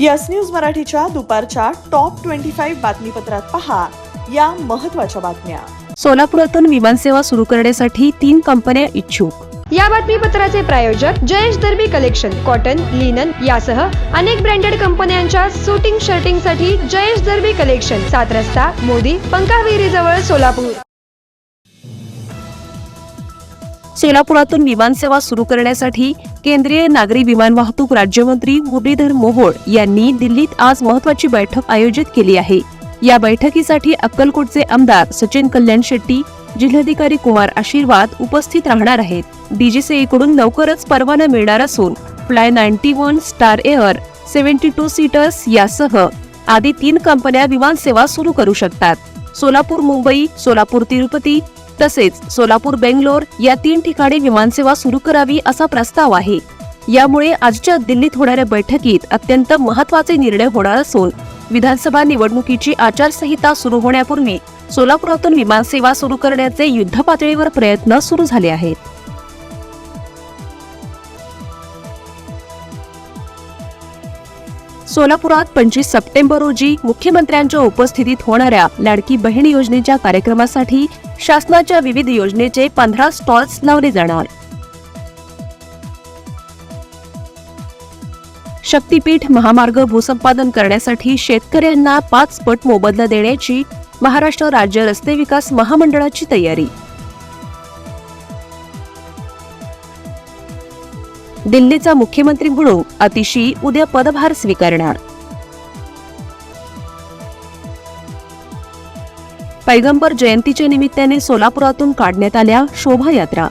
Yes news मराठीच्या दुपारच्या top twenty five बातमीपत्रात पहा या महत्त्वाच्या बातम्या. सोलापुरातून विमानसेवा सुरू करण्यासाठी तीन कंपन्या इच्छुक. या बातमीपत्राचे प्रायोजक Jayesh Darbi collection cotton linen यासह अनेक ब्रँडेड कंपन्यांच्या सुटिंग शर्टिंगसाठी जयेश दर्बी कलेक्शन सात रस्ता मोदी पंकाविहिरी जवळ सोलापूर. सोलापुरातून विमानसेवा सुरू करण्यासाठी केंद्रीय नागरी विमान वाहतूक राज्यमंत्री मुरलीधर मोहोळ यांनी दिल्लीत आज महत्वाची बैठक आयोजित केली आहे. या बैठकीसाठी अक्कलकोटचे आमदार सचिन कल्याण शेट्टी जिल्हाधिकारी कुमार आशीर्वाद उपस्थित राहणार आहेत. डीजीसीए कडून लवकरच परवाना मिळणार असून fly ninety one star air seventy two seaters यासह आदी तीन कंपन्या विमानसेवा सुरू करू शकतात. सोलापूर मुंबई सोलापूर तिरुपती तसेच सोलापूर बेंगलोर या तीन ठिकाणी विमानसेवा सुरू करावी असा प्रस्ताव आहे. यामुळे आजच्या दिल्लीत होणाऱ्या बैठकीत अत्यंत महत्त्वाचे निर्णय होणार असून विधानसभा निवडणुकीची आचारसंहिता सुरू होण्यापूर्वी सोलापुरातून विमानसेवा सुरू करण्याचे युद्धपातळीवर प्रयत्न सुरू झाले आहेत. सोलापुरात पंचवीस सप्टेंबर रोजी मुख्यमंत्र्यांच्या उपस्थितीत होणाऱ्या लाडकी बहीण योजनेच्या कार्यक्रमासाठी शासनाच्या विविध योजनेचे पंधरा स्टॉल्स लावले जाणार. शक्तीपीठ महामार्ग भूसंपादन करण्यासाठी शेतकऱ्यांना पाच पट मोबदला देण्याची महाराष्ट्र राज्य रस्ते विकास महामंडळाची तयारी. दिल्लीचा मुख्यमंत्री म्हणून अतिशी उद्या पदभार स्वीकारणार. पैगंबर जयंतीच्या निमित्ताने सोलापुरातून काढण्यात आल्या शोभायात्रा.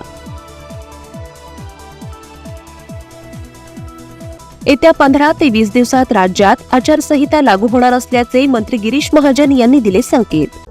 येत्या पंधरा ते वीस दिवसात राज्यात आचारसंहिता लागू होणार असल्याचे मंत्री गिरीश महाजन यांनी दिले संकेत.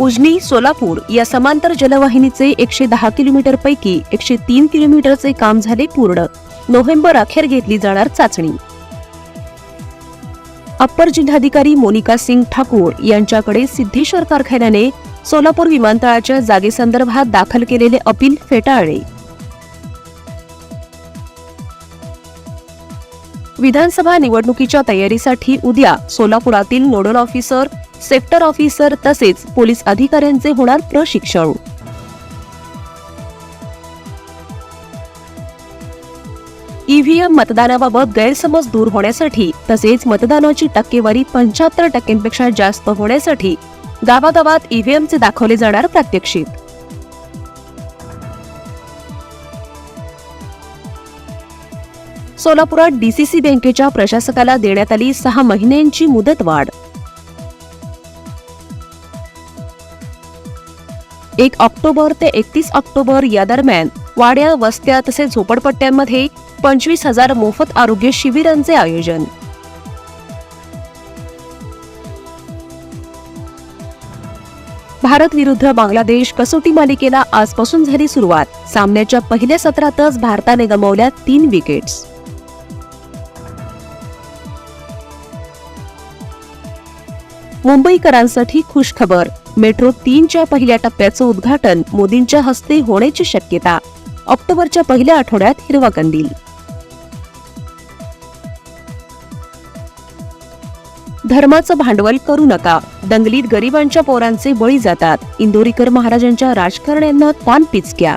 उजनी सोलापूर या समांतर जलवाहिनीचे एकशे दहा किलोमीटर पैकी एकशे तीन किलोमीटरचे काम झाले पूर्ण. नोव्हेंबर अखेर घेतली जाणार चाचणी. अप्पर जिल्हाधिकारी मोनिका सिंग ठाकूर यांच्याकडे सिद्धेश्वर कारखान्याने सोलापूर विमानतळाच्या जागेसंदर्भात दाखल केलेले अपील फेटाळले. विधानसभा निवडणुकीच्या तयारीसाठी उद्या सोलापुरातील नोडल ऑफिसर सेक्टर ऑफिसर तसेच पोलीस अधिकाऱ्यांचे होणार प्रशिक्षण. ईव्हीएम मतदानाबाबत गैरसमज दूर होण्यासाठी तसेच मतदानाची टक्केवारी पंच्याहत्तर टक्क्यांपेक्षा जास्त होण्यासाठी गावागावात ईव्हीएमचे दाखवले जाणार प्रात्यक्षिक. सोलापुरात डीसीसी बँकेच्या प्रशासकाला देण्यात आली सहा महिन्यांची मुदतवाढ. एक ऑक्टोबर ते एकतीस ऑक्टोबर या दरम्यान वाड्या वस्त्या तसेच झोपडपट्ट्यांमध्ये पंचवीस हजार मोफत आरोग्य शिबिरांचे आयोजन. भारत विरुद्ध बांगलादेश कसोटी मालिकेला आजपासून झाली सुरुवात. सामन्याच्या पहिल्या सत्रातच भारताने गमावल्या तीन विकेट्स. मुंबईकरांसाठी खुशखबर मेट्रो तीनच्या पहिल्या टप्प्याचं उद्घाटन मोदींच्या हस्ते होण्याची शक्यता. ऑक्टोबरच्या पहिल्या आठवड्यात हिरवा कंदील धर्माचं भांडवल करू नका. दंगलीत गरिबांच्या पोरांचे बळी जातात. इंदोरीकर महाराजांच्या राजकारण्यांना पान पिचक्या.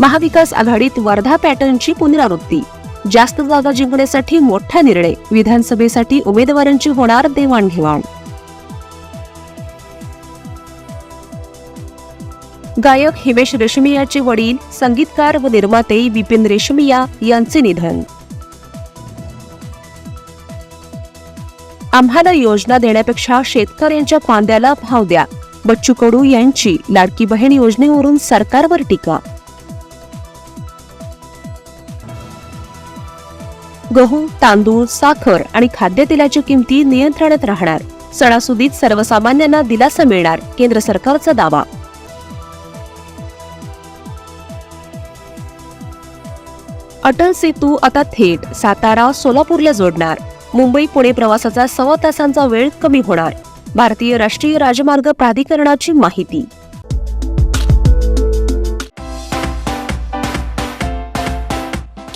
महाविकास आघाडीत वर्धा पॅटर्नची पुनरावृत्ती. जास्त जागा जिंकण्यासाठी मोठा निर्णय. विधानसभेसाठी उमेदवारांची होणार देवाणघेवाण. गायक हिमेश रेशमियाचे वडील संगीतकार व निर्माते विपिन रेशमिया यांचे निधन. आम्हाला योजना देण्यापेक्षा शेतकऱ्यांच्या कांद्याला भाव द्या. बच्चू कडू यांची लाडकी बहीण योजनेवरून सरकारवर टीका. गहू तांदूळ साखर आणि खाद्यतेलाच्या किमती नियंत्रणात राहणार. सणासुदीत सर्वसामान्यांना दिलासा मिळणार केंद्र सरकारचा दावा. अटल सेतू आता थेट सातारा सोलापूरला जोडणार. मुंबई पुणे प्रवासाचा सव्वा तासांचा वेळ कमी होणार. भारतीय राष्ट्रीय राजमार्ग प्राधिकरणाची माहिती.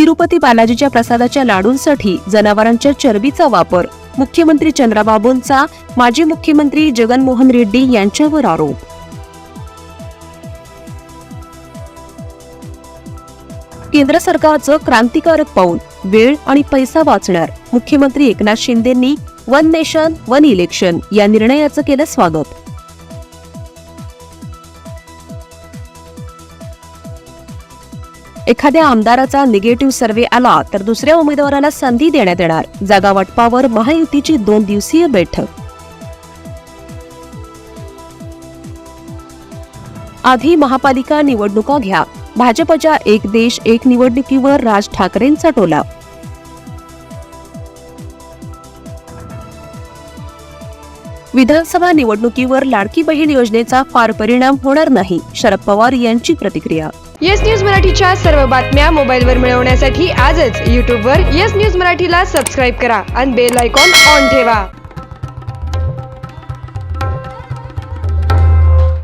तिरुपती बालाजीच्या प्रसादाच्या लाडूंसाठी जनावरांच्या चरबीचा वापर मुख्यमंत्री चंद्राबाबूंचा माजी मुख्यमंत्री जगनमोहन रेड्डी यांच्यावर आरोप. केंद्र सरकारचं क्रांतिकारक पाऊल वेळ आणि पैसा वाचणार मुख्यमंत्री एकनाथ शिंदेंनी वन नेशन वन इलेक्शन या निर्णयाचं केलं स्वागत. एखाद्या आमदाराचा निगेटिव्ह सर्व्हे आला तर दुसऱ्या उमेदवाराला संधी देण्यात येणार. जागा वाटपावर महायुतीची दोन दिवसीय बैठक. आधी महापालिका निवडणुका घ्या. भाजपच्या एक देश एक निवडणुकीवर राज ठाकरेंचा टोला. विधानसभा निवडणुकीवर लाडकी बहीण योजनेचा फार परिणाम होणार नाही. शरद पवार यांची प्रतिक्रिया. येस न्यूज मराठीच्या सर्व बातम्या मोबाईलवर मिळवण्यासाठी आजच यूट्यूबवर येस न्यूज मराठीला सबस्क्राईब करा आणि बेल आयकॉन ऑन ठेवा.